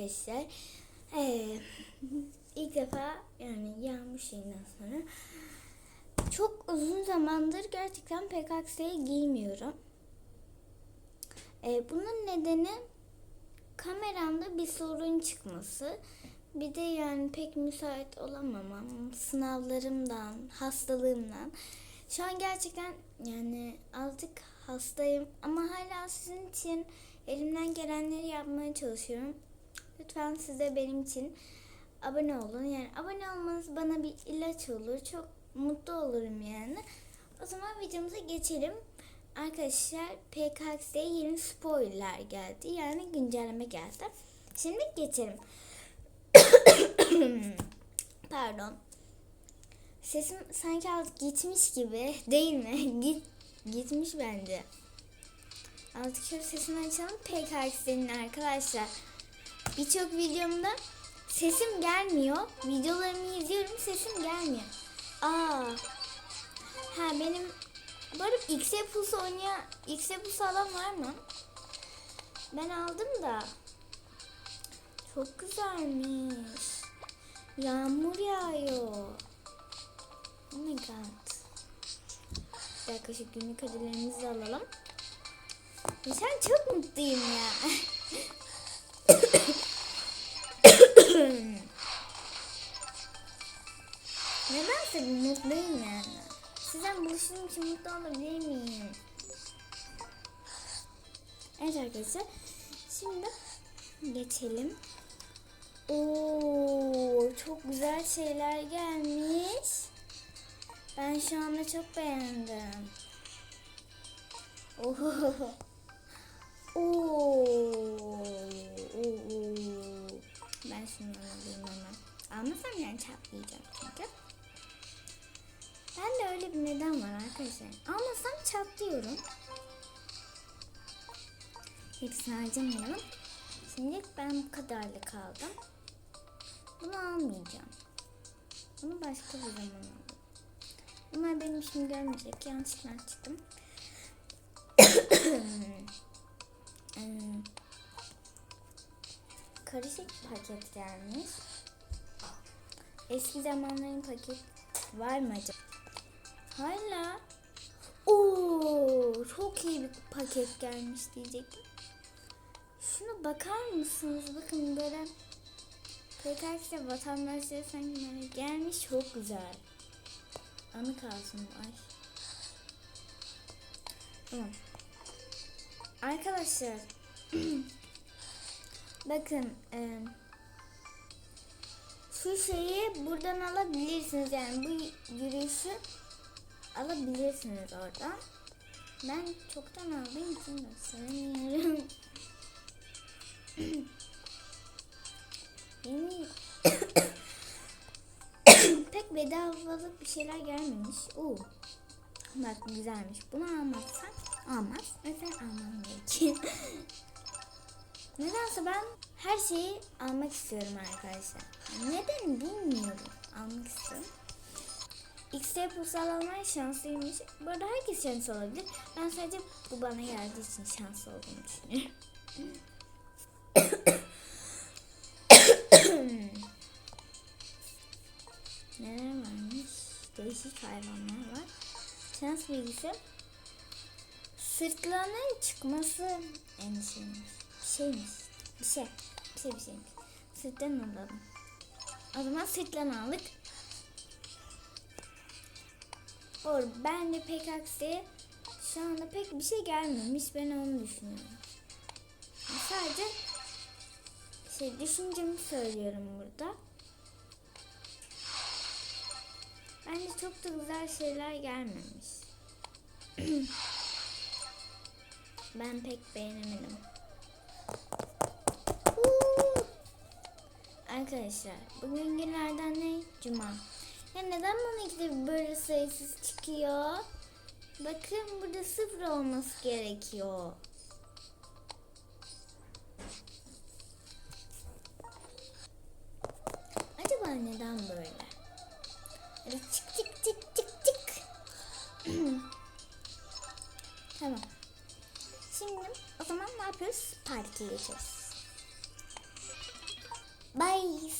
arkadaşlar. Ee, ilk defa yani yağmur şeyinden sonra çok uzun zamandır gerçekten PKX'ye giymiyorum. Ee, bunun nedeni kameramda bir sorun çıkması. Bir de yani pek müsait olamamam. Sınavlarımdan, hastalığımdan. Şu an gerçekten yani azıcık hastayım ama hala sizin için elimden gelenleri yapmaya çalışıyorum. Lütfen siz de benim için abone olun. Yani abone olmanız bana bir ilaç olur. Çok mutlu olurum yani. O zaman videomuza geçelim. Arkadaşlar PKX'de yeni spoiler geldi. Yani güncelleme geldi. Şimdi geçelim. Pardon. Sesim sanki az gitmiş gibi değil mi? Git gitmiş bence. Artık şöyle sesimi açalım. PKX'nin arkadaşlar. Birçok videomda sesim gelmiyor. Videolarımı izliyorum sesim gelmiyor. Aa. Ha benim bu arada X Pulse oynayan X Pulse alan var mı? Ben aldım da. Çok güzelmiş. Yağmur yağıyor. Oh my god. Bir dakika şu günlük ödüllerimizi alalım. Sen çok mutluyum ya. Nedense mutluyum yani. Sizden buluştuğum için mutlu olabilir miyim? Evet arkadaşlar. Şimdi geçelim. Oo, çok güzel şeyler gelmiş. Ben şu anda çok beğendim. Oo. oo. Ben şunu alayım hemen. Almasam yani çatlayacağım çünkü. Ben de öyle bir neden var arkadaşlar. Almasam çatlıyorum. Hepsini harcamayalım. Şimdi ben bu kadarla kaldım. Bunu almayacağım. Bunu başka bir zaman alırım. Bunlar benim işimi görmeyecek. Yanlışlıkla çıktım. Hmm. Karışık paket gelmiş. Eski zamanların paket var mı acaba? Hala. Oo, çok iyi bir paket gelmiş diyecektim. Şuna bakar mısınız? Bakın böyle PKK'da vatandaşları sanki gelmiş çok güzel. Anı kalsın ay. Arkadaşlar bakın e, şu şeyi buradan alabilirsiniz yani bu yürüyüşü alabilirsiniz oradan. Ben çoktan aldığım için gösteremiyorum. Yeni pek bedavalı bir şeyler gelmemiş. Oo. Bak güzelmiş. Bunu almazsan almaz. Mesela almam gerekiyor. Nedense ben her şeyi almak istiyorum arkadaşlar. Neden bilmiyorum. Almak istiyorum. X'de Pulse alanlar şanslıymış. Bu arada herkes şanslı olabilir. Ben sadece bu bana geldiği için şanslı olduğumu düşünüyorum. Neler varmış? Değişik hayvanlar var. Şans bilgisi. Sırtlarının çıkması endişeymiş. Bir şeymiş. Bir şey. Bir şey bir şeymiş. Sırttan alalım. O zaman sırtlan aldık. Or ben de pek aksi şu anda pek bir şey gelmemiş. Ben onu düşünüyorum. Sadece şey düşüncemi söylüyorum burada. Bence çok da güzel şeyler gelmemiş. ben pek beğenemedim. Arkadaşlar bugün günlerden ne? Cuma. Ya neden bana ikide böyle sayısız çıkıyor? Bakın burada sıfır olması gerekiyor. Acaba neden böyle? Böyle çık çık çık çık çık. tamam. Şimdi o zaman ne yapıyoruz? Partiye geçiyoruz. Bye.